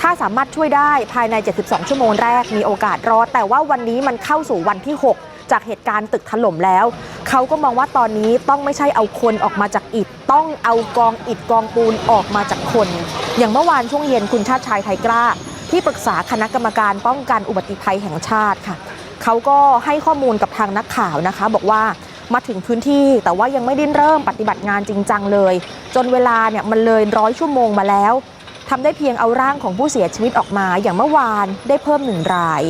ถ้าสามารถช่วยได้ภายใน 72 ชั่วโมงแรกมีโอกาสรอด แต่ว่าวันนี้มันเข้าสู่วันที่ 6 จากเหตุการณ์ตึกถล่มแล้ว เขาก็มองว่าตอนนี้ต้องไม่ใช่เอาคนออกมาจากอิฐต้องเอากองอิฐกองปูนออกมาจากคน อย่างเมื่อวานช่วงเย็นคุณชาติชายไทยกล้า ที่ปรึกษาคณะกรรมการป้องกันอุบัติภัยแห่งชาติค่ะ เขาก็ให้ข้อมูลกับทางนักข่าวนะคะ บอกว่ามาถึงพื้นที่แต่ว่ายังไม่ได้เริ่มปฏิบัติงานจริงจังเลย จนเวลาเนี่ยมันเลยร้อยชั่วโมงมาแล้ว ทำได้เพียงเอาร่างของผู้เสียชีวิตออกมาอย่างเมื่อวานได้เพิ่มหนึ่งราย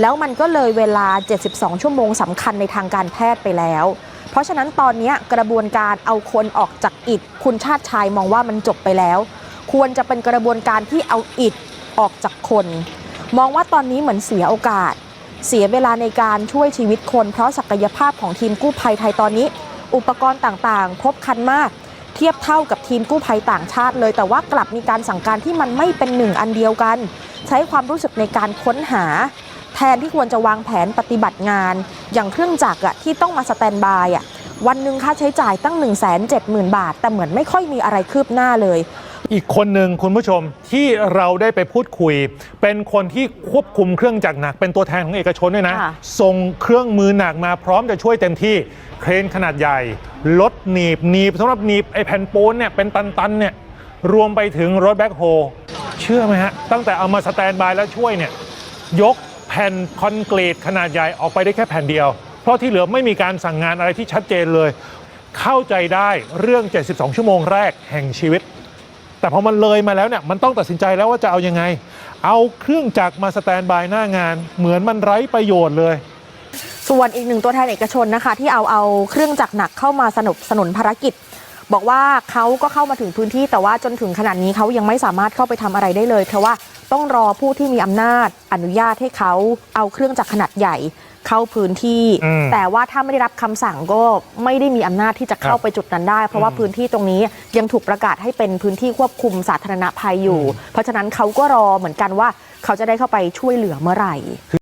แล้วมันก็เลยเวลา 72 ชั่วโมงสำคัญในทางการแพทย์ไปแล้ว เพราะฉะนั้นตอนนี้กระบวนการเอาคนออกจากอิฐคุณชาติชายมองว่ามันจบไปแล้ว ควรจะเป็นกระบวนการที่เอาอิฐออกจากคน มองว่าตอนนี้เหมือนเสียโอกาส เสียเวลาในการช่วยชีวิตคน เพราะศักยภาพของทีมกู้ภัยไทยตอนนี้ อุปกรณ์ต่างๆ ครบครันมาก เทียบเท่ากับทีมกู้ภัยต่างชาติเลย แต่ว่ากลับมีการสั่งการที่มันไม่เป็นหนึ่งอันเดียวกัน ใช้ความรู้สึกในการค้นหา แทนที่ควรจะวางแผนปฏิบัติงาน อย่างเครื่องจักรอะที่ต้องมาสแตนบายอะวันหนึ่งค่าใช้จ่ายตั้ง 1 7 0 0 0 0 บาท แต่เหมือนไม่ค่อยมีอะไรคืบหน้าเลย อีกคนหนึ่งคุณผู้ชมที่เราได้ไปพูดคุย เป็นคนที่ควบคุมเครื่องจักรหนัก เป็นตัวแทนของเอกชนด้วยนะค่ะส่งเครื่องมือหนักมาพร้อมจะช่วยเต็มที่เครนขนาดใหญ่รถหนีบหนีบสำหรับหนีบไอ้แผ่นปูนเนี่ยเป็นตันๆเนี่ยรวมไปถึงรถแบ็คโฮเชื่อไหมฮะ ตั้งแต่เอามาสแตนบายแล้วช่วยเนี่ยยกแผ่นคอนกรีตขนาดใหญ่ออกไปได้แค่แผ่นเดียว เพราะที่เหลือไม่มีการสั่งงานอะไรที่ชัดเจนเลย เข้าใจได้เรื่อง 72 ชั่วโมงแรกแห่งชีวิต แต่พอมันเลยมาแล้วเนี่ยมันต้องตัดสินใจแล้วว่าจะเอายังไง เอาเครื่องจักรมาสแตนบายหน้างาน เหมือนมันไร้ประโยชน์เลยส่วนอีกหนึ่งตัวแทนเอกชนนะคะ ที่เอาเอาเครื่องจักรหนักเข้ามาสนับสนุนภารกิจ บอกว่าเขาก็เข้ามาถึงพื้นที่แต่ว่าจนถึงขนาดนี้เขายังไม่สามารถเข้าไปทำอะไรได้เลย เพราะว่าต้องรอผู้ที่มีอำนาจอนุญาตให้เขาเอาเครื่องจักรขนาดใหญ่ เข้าพื้นที่ อืม แต่ว่าถ้าไม่ได้รับคำสั่งก็ไม่ได้มีอำนาจที่จะเข้าไปจุดนั้นได้ เพราะว่าอืมพื้นที่ตรงนี้ยังถูกประกาศให้เป็นพื้นที่ควบคุมสาธารณภัยอยู่ เพราะฉะนั้นเขาก็รอเหมือนกันว่าเขาจะได้เข้าไปช่วยเหลือเมื่อไหร่